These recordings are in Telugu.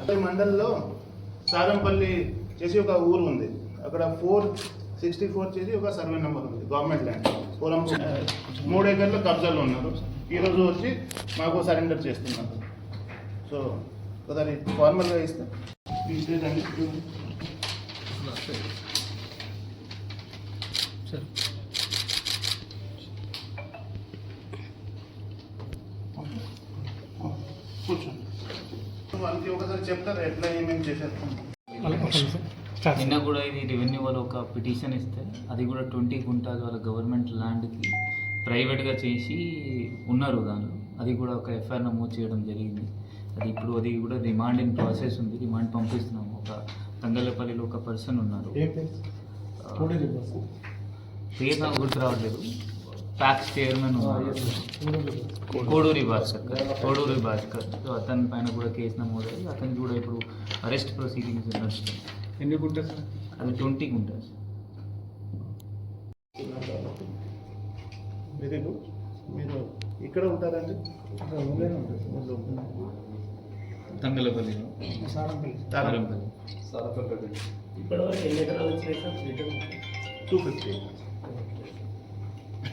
అదే మండల్లో సారంపల్లి చేసి ఒక ఊరు ఉంది. అక్కడ ఫోర్ సిక్స్టీ ఫోర్ చేసి ఒక సర్వే నెంబర్ ఉంది గవర్నమెంట్ ల్యాండ్. పూరం మూడు ఎకర్ల కబ్జాలు ఉన్నారు. ఈరోజు వచ్చి మాకు సరెండర్ చేస్తున్నారు. సో ఒకసారి ఫార్మల్గా ఇస్తే. ఇదేదండి కూర్చోండి. వాళ్ళకి ఒకసారి చెప్తారా ఎట్లా ఏమేమి నిన్న కూడా ఇది రెవెన్యూ వాళ్ళు ఒక పిటిషన్ ఇస్తే అది కూడా ట్వంటీ గుంటాలు వాళ్ళ గవర్నమెంట్ ల్యాండ్కి ప్రైవేట్గా చేసి ఉన్నారు దానిలో అది కూడా ఒక ఎఫ్ఐఆర్ నమోదు చేయడం జరిగింది. అది ఇప్పుడు అది కూడా రిమాండ్ ఇన్ ప్రాసెస్ ఉంది. రిమాండ్ పంపిస్తున్నాము. ఒక తంగళ్ళపల్లిలో ఒక పర్సన్ ఉన్నారు. పేరు నాకు గుర్తు రావట్లేదు. ప్యాక్స్ చైర్మన్ ఉన్నారు కోడూరి భాస్కర్ గారు. కోడూరి భాస్కర్ సో అతని పైన కూడా కేసు నమోదయ్యి అతనికి కూడా ఇప్పుడు అరెస్ట్ ప్రొసీడింగ్స్ నడుస్తుంది ఎన్ని గుంటలు సార్ అది ట్వంటీకి ఉంటుంది వెరీ గుడ్ మీరు ఇక్కడ ఉంటారండి తంగలపల్లిలో తారంపల్లి టూ ఫిఫ్టీ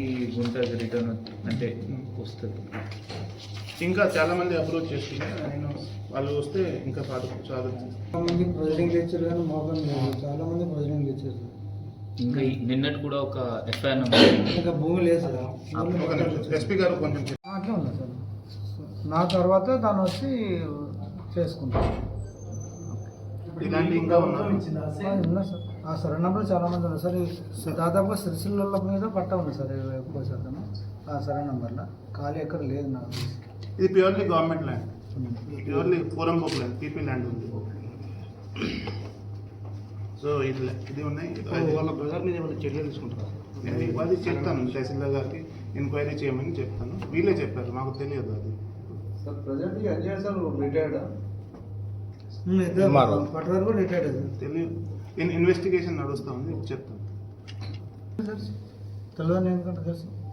ఈ గుంట రిటర్న్ అంటే వస్తుంది. ఇంకా చాలా మంది అప్రోచ్ చేస్తున్నారు. నేను వాళ్ళు వస్తే ఇంకా చాలా చాలా చాలా మంది ప్రొసీడింగ్ తెచ్చారు కానీ మోకం చాలా మంది ప్రొసీడింగ్ తెచ్చారు ఇంకా నిన్నటి కూడా ఒక ఎఫ్ఐఆర్ నెంబర్ ఇంకా భూమి లేదు సార్. ఒక నిమిషం. ఎస్పీ గారు కొంచెం. అట్లా ఉంది సార్. నా తర్వాత తను వచ్చి చేసుకుంటాను ఇలాంటి ఇంకా ఉన్నా సార్. ఆ సరే నెంబర్ చాలా మంది ఉన్నారు. సార్ ఈ దాదాపుగా సిరిసిల్ల మీద పట్ట ఉంది సార్ ఎక్కువ శాతం ఆ సరే నెంబర్లో ఖాళీ ఎక్కడ లేదు నాకు. ఇది ప్యూర్లీ గవర్నమెంట్ ల్యాండ్. ప్యూర్లీ పూరం బుక్ ల్యాండ్ పీపీ ల్యాండ్ ఉంది. సో ఇది ఇది ఉన్నాయి. వాళ్ళ బ్రదర్ మీద ఏమైనా చర్యలు తీసుకుంటారా? నేను అది చెప్తాను. తహసీల్దార్ గారికి ఎంక్వైరీ చేయమని చెప్తాను. వీళ్ళే చెప్పారు మాకు తెలియదు అది. Sir present Anjay sir retired తెలియదు. ఇన్ ఇన్వెస్టిగేషన్ నడుస్తూ ఉంది చెప్తాను. తెలియదు ఎందుకంటే తెలుసు?